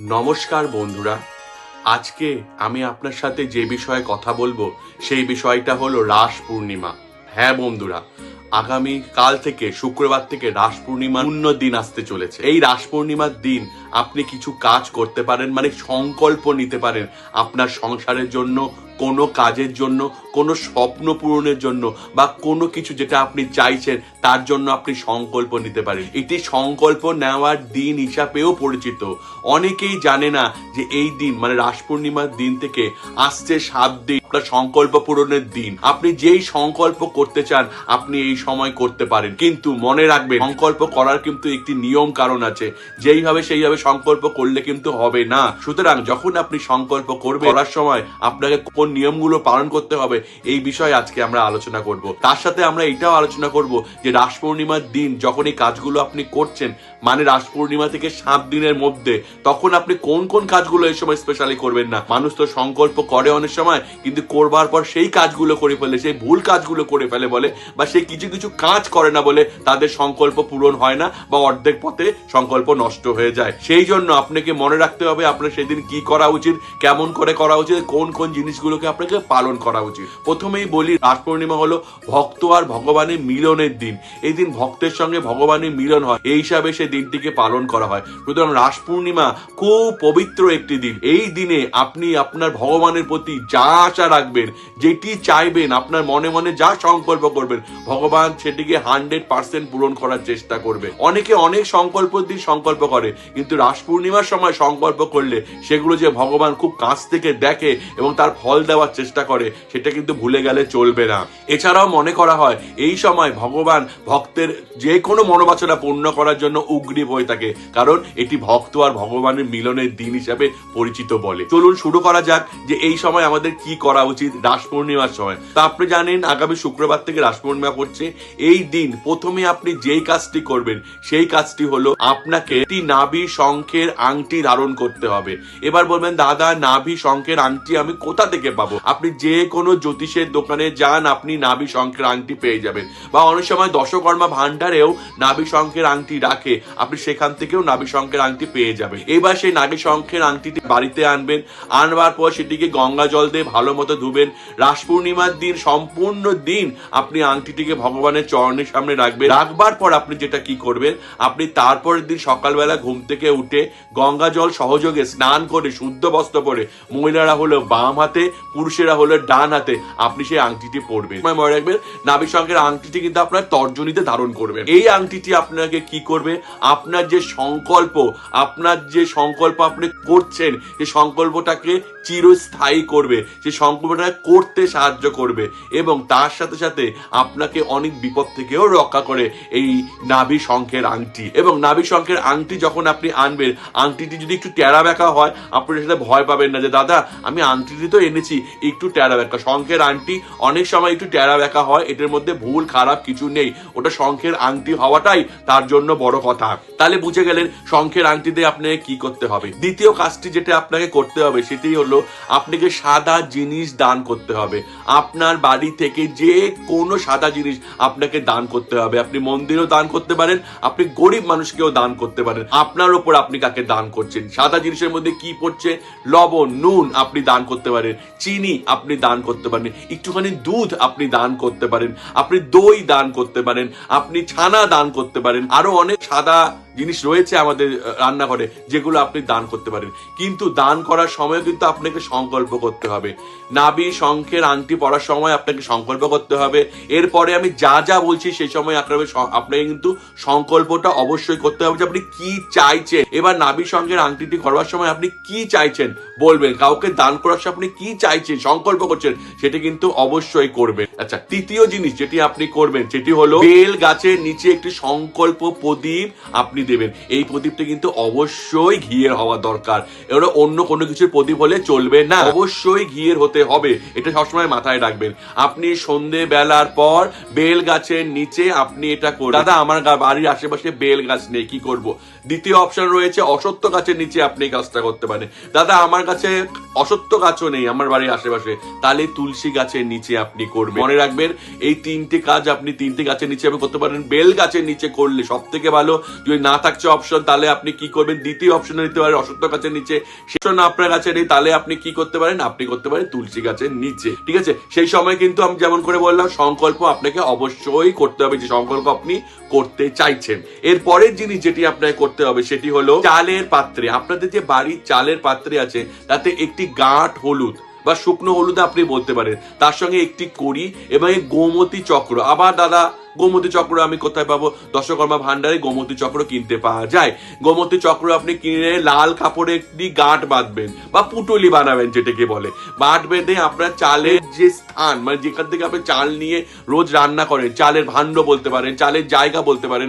নমস্কার বন্ধুরা। আজকে আমি আপনার সাথে যে বিষয়ে কথা বলব, সেই বিষয়টা হলো রাস পূর্ণিমা। হ্যাঁ বন্ধুরা, আগামী কাল থেকে, শুক্রবার থেকে রাস পূর্ণিমা অন্য দিন আসতে চলেছে। এই রাস পূর্ণিমার দিন আপনি কিছু কাজ করতে পারেন মানে সংকল্প নিতে পারেন আপনার সংসারের জন্য, কোনো কাজের জন্য, কোনো স্বপ্ন পূরণের জন্য, বা কোনো কিছু যেটা আপনি চাইছেন তার জন্য আপনি সংকল্প নিতে পারেন। এটি সংকল্প নেওয়ার দিন হিসাবেও পরিচিত। অনেকেই জানে না যে এই দিন মানে রাস পূর্ণিমার দিন থেকে আসছে সাত দিন, আপনার সংকল্প পূরণের দিন। আপনি যেই সংকল্প করতে চান, আপনি এই সময় করতে পারেন। কিন্তু মনে রাখবেন, সংকল্প করার কিন্তু একটি নিয়ম কারণ আছে। যেইভাবে সেইভাবে সংকল্প করলে কিন্তু হবে না। সুতরাং যখন আপনি সংকল্প করবেন, করার সময় আপনাকে কোন নিয়মগুলো পালন করতে হবে, এই বিষয়ে আজকে আমরা আলোচনা করব। তার সাথে আমরা এটাও আলোচনা করব যে রাস পূর্ণিমার দিন, যখন এই কাজগুলো আপনি করছেন মানে রাস পূর্ণিমা থেকে সাত দিনের মধ্যে, তখন আপনি কোন কোন কাজগুলো এই সময় স্পেশালি করবেন না? মানুষ তো সংকল্প করে অনেক সময়, কিন্তু করবার পর সেই কাজগুলো করে ফেলে, সেই ভুল কাজগুলো করে ফেলে বলে, বা সেই কিছু কিছু কাজ করে না বলে তাদের সংকল্প পূরণ হয় না, বা অর্ধেক পথে সংকল্প নষ্ট হয়ে যায়। সেই জন্য আপনাকে মনে রাখতে হবে আপনার সেদিন কি করা উচিত, কেমন করে করা উচিত, কোন কোন জিনিসগুলোকে আপনাকে পালন করা উচিত। প্রথমেই বলি রাস পূর্ণিমা হলো ভক্ত আর ভগবানের মিলনের দিন। এই দিন ভক্তের সঙ্গে ভগবানের মিলন হয়। এই হিসাবে সেই দিনটিকে পালন করা হয়। সুতরাং রাস পূর্ণিমা খুব পবিত্র একটি দিন। এই দিনে আপনি আপনার ভগবানের প্রতি যা আশা রাখবেন, যেটি চাইবেন, আপনার মনে মনে যা সংকল্প করবেন, ভগবান সেটিকে হান্ড্রেড পার্সেন্ট পূরণ করার চেষ্টা করবে। অনেকে অনেক সংকল্প দিয়ে সংকল্প করে, কিন্তু রাস পূর্ণিমার সময় সংকল্প করলে সেগুলো যে ভগবান খুব কাছ থেকে দেখে এবং তার ফল দেওয়ার চেষ্টা করে, সেটা কিন্তু ভুলে গেলে চলবে না। এছাড়াও মনে করা হয়, এই সময় ভগবান ভক্তের যে কোনো মনোবাসনা পূর্ণ করার জন্য উগ্রীব হয়ে থাকে। কারণ এটি ভক্ত আর ভগবানের মিলনের দিন হিসাবে পরিচিত বলে। চলুন শুরু করা যাক যে এই সময় আমাদের কি করা উচিত রাস পূর্ণিমার সময়। তা আপনি জানেন, আগামী শুক্রবার থেকে রাস পূর্ণিমা পড়ছে। এই দিন প্রথমে আপনি যেই কাজটি করবেন, সেই কাজটি হলো আপনাকে একটি নাভি শঙ্খের আংটি ধারণ করতে হবে। এবার বলবেন, দাদা, নাভি শঙ্খের আংটি আমি কোথা থেকে পাবো? আপনি যে কোনো জ্যোতিষের দোকানে যান, আপনি নাভি শঙ্খের আংটি পেয়ে যাবেন। বা অনেক সময় দশকর্মা ভান্ডারেও নাভি শঙ্খের আংটি রাখে। আপনি সেখান থেকেও নাভি শঙ্খের আংটি পেয়ে যাবেন। এবার সেই নাভি শঙ্খের আংটিটি বাড়িতে আনবেন। আনবার পর সেটিকে গঙ্গা জল দিয়ে ভালো মতো ধুবেন। রাস পূর্ণিমার দিন, সম্পূর্ণ দিন আপনি আংটিটিকে ভগবানের চরণের সামনে রাখবেন। রাখবার পর আপনি যেটা কি করবেন? আপনি তারপরের দিন সকালবেলা ঘুম থেকে উঠে গঙ্গা জল সহযোগে স্নান করে, শুদ্ধ বস্ত্র পরে মহিলারা হলো বাম হাতে, পুরুষেরা হলো ডান হাতে, আপনি সেই আংটিটি পরবেন। মনে রাখবেন নাভি শঙ্খের আংটিটি কিন্তু আপনার তর্জনীতে ধারণ করবেন এই আংটিটি আপনাকে কি করবে? আপনার যে সংকল্প, আপনার যে সংকল্প আপনি করছেন সেই সংকল্পটাকে চিরস্থায়ী করবে। সেই সংকল্পটা করতে সাহায্য করবে এবং তার সাথে সাথে আপনাকে অনেক বিপদ থেকেও রক্ষা করে এই নাভি শঙ্খের আংটি। এবং নাভি শঙ্খের আংটি যখন আপনি আনবেন, আংটিটি যদি একটু টেরা ব্যাকা হয়, আপনি সেটা ভয় পাবেন না যে, দাদা, আমি আংটিটি তো এনেছি, একটু টেরা ব্যাকা। শঙ্খের আংটি অনেক সময় একটু টেরা ব্যাকা হয়, এটার মধ্যে ভুল, খারাপ কিছু নেই। ওটা শঙ্খের আংটি হওয়াটাই তার জন্য বড় কথা। তাহলে বুঝে গেলেন শঙ্খের আংটিতে আপনাকে কি করতে হবে। দ্বিতীয় কাজটি যেটা আপনাকে করতে হবে সেটি হলো আপনাকে সাদা জিনিস দান করতে হবে। আপনার বাড়ি থেকে যে কোনো সাদা জিনিস আপনাকে দান করতে হবে। আপনি মন্দিরও দান করতে পারেন, আপনি গরিব মানুষকেও দান করতে পারেন। আপনার ওপর আপনি কাকে দান করছেন? সাদা জিনিসের মধ্যে কি পড়ছে? লবণ, নুন আপনি দান করতে পারেন। চিনি আপনি দান করতে পারেন। একটুখানি দুধ আপনি দান করতে পারেন। আপনি দই দান করতে পারেন। আপনি ছানা দান করতে পারেন। আরও অনেক সাদা জিনিস রয়েছে আমাদের রান্নাঘরে, যেগুলো আপনি দান করতে পারেন। কিন্তু দান করার সময় কিন্তু আপনাকে সংকল্প করতে হবে। নাবি, শঙ্খের আংটি পরার সময় আপনাকে সংকল্প করতে হবে। এরপরে আমি যা যা বলছি সেই সময় আপনাকে আপনাকে কিন্তু সংকল্পটা অবশ্যই করতে হবে যে আপনি কি চাইছেন। এবার নাবি, শঙ্খের আংটিটি করবার সময় আপনি কি চাইছেন বলবেন। কাউকে দান করার সময় আপনি কি চাইছেন, সংকল্প করছেন, সেটি কিন্তু অবশ্যই করবেন। আচ্ছা তৃতীয় জিনিস যেটি আপনি করবেন, সেটি হলো বেল গাছের নিচে একটি সংকল্প প্রদীপ আপনি দেবেন। এই প্রদীপটা কিন্তু অবশ্যই ঘিয়ের হওয়া দরকার। এবার অন্য কোনো কিছুর প্রদীপ হলে চলবে না। অবশ্যই ঘিয়ের হতে হবে। এটা সবসময় মাথায় রাখবেন। আপনি সন্ধে বেলার পর বেল গাছের নিচে আপনি এটা করবেন। দাদা, আমার বাড়ির আশেপাশে বেল গাছ নেই, কি করব? দ্বিতীয় অপশন রয়েছে, অসত্য গাছের নিচে আপনি কাজটা করতে পারেন। দাদা, আমার কাছে অসত্য গাছও নেই আমার বাড়ির আশেপাশে। তাহলে তুলসী গাছের নিচে আপনি করবেন। মনে রাখবেন, এই তিনটে কাজ আপনি তিনটে গাছের নিচে আপনি করতে পারেন, বেল গাছের নিচে করলে সব থেকে ভালো। যদি না থাকছে অপশন তাহলে আপনি কি করবেন? দ্বিতীয় অপশনে নিতে পারেন অসত্য গাছের নিচে। সেটা আপনার কাছে নেই তাহলে আপনি কি করতে পারেন? আপনি করতে পারেন তুলসী গাছের নিচে। ঠিক আছে? সেই সময় কিন্তু আমি যেমন করে বললাম, সংকল্প আপনাকে অবশ্যই করতে হবে যে, সংকল্প আপনি করতে চাইছেন। এর পরের জিনিস যেটি আপনাকে করতে হবে, সেটি হলো চালের পাত্রে। আপনাদের যে বাড়ির চালের পাত্রে আছে, তাতে একটি গাঁট হলুদ বা শুকনো হলুদ আপনি বলতে পারেন। তার সঙ্গে একটি কড়ি এবং গোমতী চক্র। আবার দাদা গোমতী চক্র আমি কোথায় পাবো? দশকর্মা ভান্ডারে গোমতী চক্র কিনতে পাওয়া যায়। গোমতী চক্র আপনি কিনে লাল কাপড়ে একটি গাঁট বাঁধবেন বা পুটলি বানাবেন যেটাকে বলে। বাঁট বেঁধে আপনার চালের যে স্থান মানে যেখান থেকে আপনি চাল নিয়ে রোজ রান্না করেন, চালের ভাণ্ড বলতে পারেন, চালের জায়গা বলতে পারেন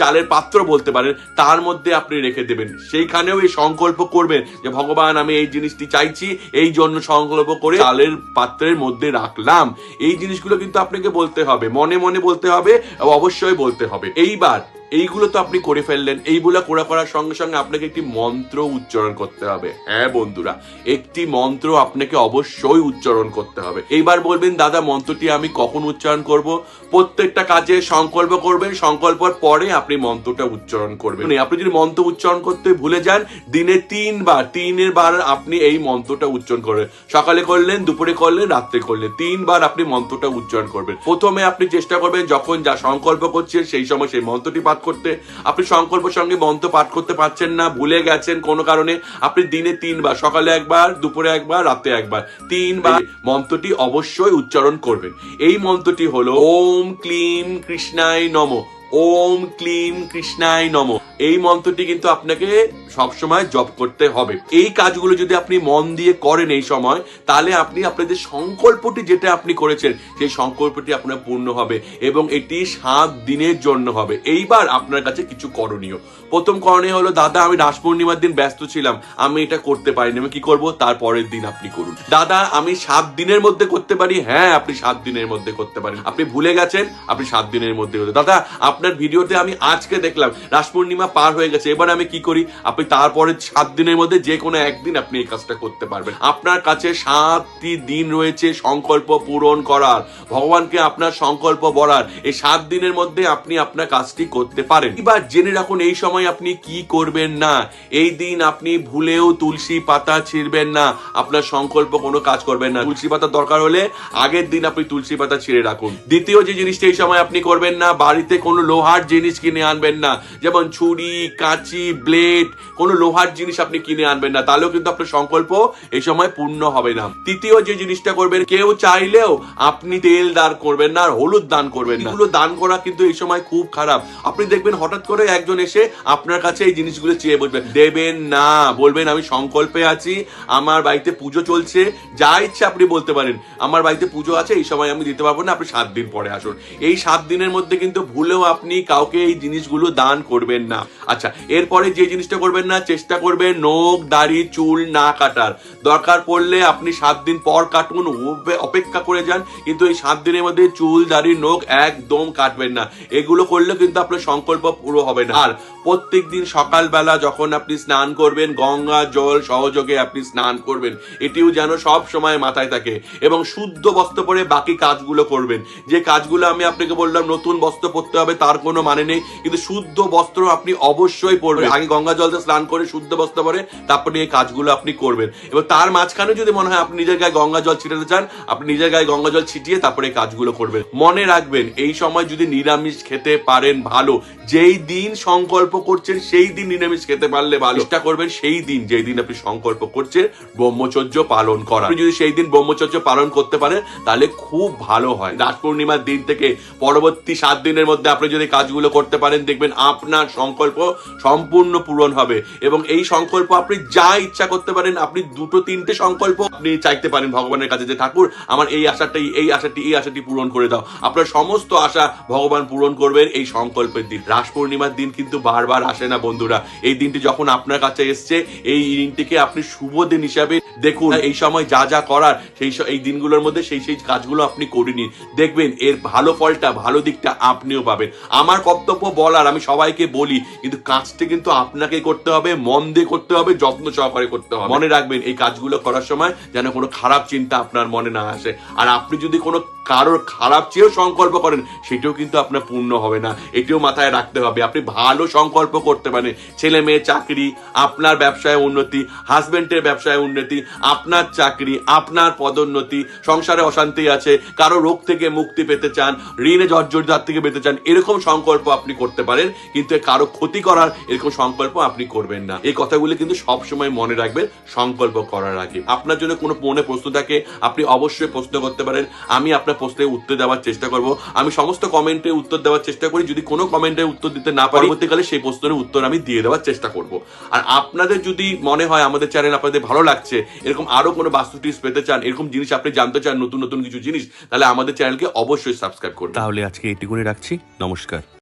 চালের পাত্র বলতে পারেন, তার মধ্যে আপনি রেখে দেবেন। সেইখানেও এই সংকল্প করবেন যে, ভগবান, আমি এই জিনিসটি চাইছি, এই জন্য সংকল্প করে চালের পাত্রের মধ্যে রাখলাম। এই জিনিসগুলো কিন্তু আপনাকে বলতে হবে, মনে মনে বলতে হবে। এবং অবশ্যই বলতে হবে। এইবার এইগুলো তো আপনি করে ফেললেন, এইগুলো করা করার সঙ্গে সঙ্গে আপনাকে একটি মন্ত্র উচ্চারণ করতে হবে। হ্যাঁ বন্ধুরা, একটি মন্ত্র আপনাকে অবশ্যই উচ্চারণ করতে হবে। এইবার বলবেন, দাদা, মন্ত্রটি আমি কখন উচ্চারণ করব? প্রত্যেকটা কাজে সংকল্প করবেন, সংকল্পর পরে আপনি মন্ত্রটা উচ্চারণ করবেন। মানে আপনি যদি মন্ত্র উচ্চারণ করতে ভুলে যান, দিনে তিনবার তিনের বার আপনি এই মন্ত্রটা উচ্চারণ করবেন। সকালে করলেন, দুপুরে করলেন, রাত্রে করলেন, তিনবার আপনি মন্ত্রটা উচ্চারণ করবেন। প্রথমে আপনি চেষ্টা করবেন, যখন যা সংকল্প করছেন, সেই সময় সেই মন্ত্রটি পাঠ করতে, আপনি সংকল্প সঙ্গে মন্ত্র পাঠ করতে পারছেন না, ভুলে গেছেন কোনো কারণে, আপনি দিনে তিনবার, সকালে একবার, দুপুরে একবার, রাতে একবার, তিনবার মন্ত্রটি অবশ্যই উচ্চারণ করবেন। এই মন্ত্রটি হলো, ওম ক্লিম কৃষ্ণায় নম। ওম ক্লিম কৃষ্ণায় নম। এই মন্ত্রটি কিন্তু আপনাকে সবসময় জপ করতে হবে। এই কাজগুলো যদি আপনি মন দিয়ে করেন এই সময়, তাহলে আপনি আপনাদের সংকল্পটি যেটা আপনি করেছেন, সেই সংকল্পটি আপনার পূর্ণ হবে এবং এটি সাত দিনের জন্য হবে। এইবার আপনার কাছে কিছু করণীয়। প্রথম করণীয় হলো, দাদা, আমি রাস পূর্ণিমার দিন ব্যস্ত ছিলাম, আমি এটা করতে পারিনি, আমি কি করব? তার পরের দিন আপনি করুন। দাদা, আমি সাত দিনের মধ্যে করতে পারি? হ্যাঁ আপনি সাত দিনের মধ্যে করতে পারেন। আপনি ভুলে গেছেন, আপনি সাত দিনের মধ্যে দাদা, আপনার ভিডিওতে আমি আজকে দেখলাম, রাস পূর্ণিমা পার হয়ে গেছে, এবার আমি কি করি? আপনি তারপরে সাত দিনের মধ্যে যে কোনো একদিন আপনি এই কাজটা করতে পারবেন। আপনার কাছে সাতটি দিন রয়েছে সংকল্প পূরণ করার। ভগবানকে আপনার সংকল্প বলার। এই সাত দিনের মধ্যে আপনি আপনার কাজটি করতে পারেন। এবার জেনে রাখুন, এই সময় আপনি কি করবেন না? এই দিন আপনি ভুলেও তুলসী পাতা ছিঁড়বেন না। আপনার সংকল্প কোনো কাজ করবেন না। তুলসী পাতা দরকার হলে আগের দিন আপনি তুলসী পাতা ছিঁড়ে রাখুন। দ্বিতীয় যে জিনিসটা এই সময় আপনি করবেন না, বাড়িতে কোনো লোহার জিনিস কিনে আনবেন না। যেমন ছুরি, কাঁচি ব্লেড কোনো লোহার জিনিস আপনি কিনে আনবেন না। তাহলেও কিন্তু আপনার সংকল্প এই সময় পূর্ণ হবে না। তৃতীয় যে জিনিসটা করবেন, কেউ চাইলেও আপনি তেল দান করবেন না আর হলুদ দান করবেন না। এগুলো দান করা কিন্তু এই সময় খুব খারাপ। আপনি দেখবেন হঠাৎ করে একজন এসে আপনার কাছে এই জিনিসগুলো চেয়ে বসবেন। দেবেন না, বলবেন, আমি সংকল্পে আছি, আমার বাড়িতে পুজো চলছে। যা ইচ্ছে আপনি বলতে পারেন। আমার বাড়িতে পুজো আছে, এই সময় আমি দিতে পারব না, আপনি সাত দিন পরে আসুন। এই সাত দিনের মধ্যে কিন্তু ভুলেও আপনি কাউকে এই জিনিসগুলো দান করবেন না। আচ্ছা এরপরে যে জিনিসটা করবেন না, চেষ্টা করবেন নখ, দাড়ি, চুল না কাটার। দরকার পড়লে আপনি সাত দিন পর কাটুন অপেক্ষা করে যান, কিন্তু এই সাত দিনের মধ্যে চুল, দাড়ি, নখ একদম কাটবেন না। এগুলো করলে কিন্তু আপনার সংকল্প পুরো হবে না। আর প্রত্যেক দিন সকালবেলা যখন আপনি স্নান করবেন, গঙ্গা, জল সহযোগে আপনি স্নান করবেন, এটিও যেন সব সময় মাথায় থাকে। এবং শুদ্ধ বস্ত্র পরে বাকি কাজগুলো করবেন। যে কাজগুলো আমি আপনাকে বললাম, নতুন বস্ত্র পরতে হবে তার কোনো মানে নেই। কিন্তু শুদ্ধ বস্ত্র আপনি অবশ্যই পরবেন। আগে গঙ্গা জল দিয়ে স্নান করে শুদ্ধ বস্ত্র পরে তারপরে এই কাজগুলো আপনি করবেন। এবং তার মাঝখানে যদি মনে হয় আপনি নিজের গায়ে গঙ্গা জল ছিটাতে চান আপনি নিজের গায়ে গঙ্গা জল ছিটিয়ে তারপরে কাজগুলো করবেন। মনে রাখবেন এই সময় যদি নিরামিষ খেতে পারেন ভালো যেই দিন সংকল্প করছেন সেই দিন নিরামিষ খেতে পারলে ভালো। চেষ্টা করবেন সেই দিন যেই দিন আপনি সংকল্প করছেন ব্রহ্মচর্য পালন করা আপনি যদি সেই দিন ব্রহ্মচর্য পালন করতে পারেন তাহলে খুব ভালো হয়। রাত পূর্ণিমার দিন থেকে পরবর্তী সাত দিনের মধ্যে আপনি যদি কাজগুলো করতে পারেন, দেখবেন আপনার সংকল্প সম্পূর্ণ পূরণ হবে। এবং এই সংকল্প আপনি যা ইচ্ছা করতে পারেন, আপনি দুটো, তিনটে সংকল্প আপনি চাইতে পারেন ভগবানের কাছে যে, ঠাকুর, আমার এই আশাটাই, এই আশাটি এই আশাটি পূরণ করে দাও। আপনার সমস্ত আশা ভগবান পূরণ করবেন এই সংকল্পের দিন। রাস পূর্ণিমার দিন কিন্তু বারবার আসে না, বন্ধুরা। এই দিনটি যখন আপনার কাছে এসছে, এই দিনটিকে আপনি শুভ দিন হিসাবে দেখুন। এই সময় যা যা করার, সেই এই দিনগুলোর মধ্যে সেই সেই কাজগুলো আপনি করে নিন। দেখবেন এর ভালো ফলটা, ভালো দিকটা আপনিও পাবেন। আমার কর্তব্য বলার, আমি সবাইকে বলি, কিন্তু কাজটা কিন্তু আপনাকে করতে হবে, মন দিয়ে করতে হবে, যত্ন সহকারে করতে হবে। মনে রাখবেন, এই কাজগুলো করার সময় যেন কোনো খারাপ চিন্তা আপনার মনে না আসে। আর আপনি যদি কোনো কারোর খারাপ চেয়েও সংকল্প করেন, সেটাও কিন্তু আপনার পূর্ণ হবে না। এটিও মাথায় রাখতে হবে। আপনি ভালো সংকল্প করতে পারেন। ছেলে মেয়ে, চাকরি, আপনার ব্যবসায় উন্নতি, হাজবেন্ডের ব্যবসায় উন্নতি, আপনার চাকরি, আপনার পদোন্নতি, সংসারে অশান্তি আছে, কারও রোগ থেকে মুক্তি পেতে চান, ঋণে জর্জরিতার থেকে পেতে চান, এরকম সংকল্প আপনি করতে পারেন, কিন্তু কারও ক্ষতি করার এরকম সংকল্প আপনি করবেন না। এই কথাগুলি কিন্তু সব সময় মনে রাখবেন, সংকল্প করার আগে। আপনার জন্য কোনো মনে প্রশ্ন থাকে, আপনি অবশ্যই প্রশ্ন করতে পারেন। আমি আপনার প্রশ্নের উত্তর দেওয়ার চেষ্টা করব। আমি সমস্ত কমেন্টে উত্তর দেওয়ার চেষ্টা করি। যদি কোনো কমেন্টে উত্তর দিতে না পারি, পরবর্তীকালে সেই প্রশ্নের উত্তর আমি দিয়ে দেওয়ার চেষ্টা করব। আর আপনাদের যদি মনে হয় আমাদের চ্যানেল আপনাদের ভালো লাগছে, এরকম আরও কোনো বাস্তু টিপস পেতে চান, এরকম জিনিস আপনি জানতে চান, নতুন নতুন কিছু জিনিস, তাহলে আমাদের চ্যানেলকে অবশ্যই সাবস্ক্রাইব করুন। তাহলে আজকে এটুকুনি রাখছি। নমস্কার।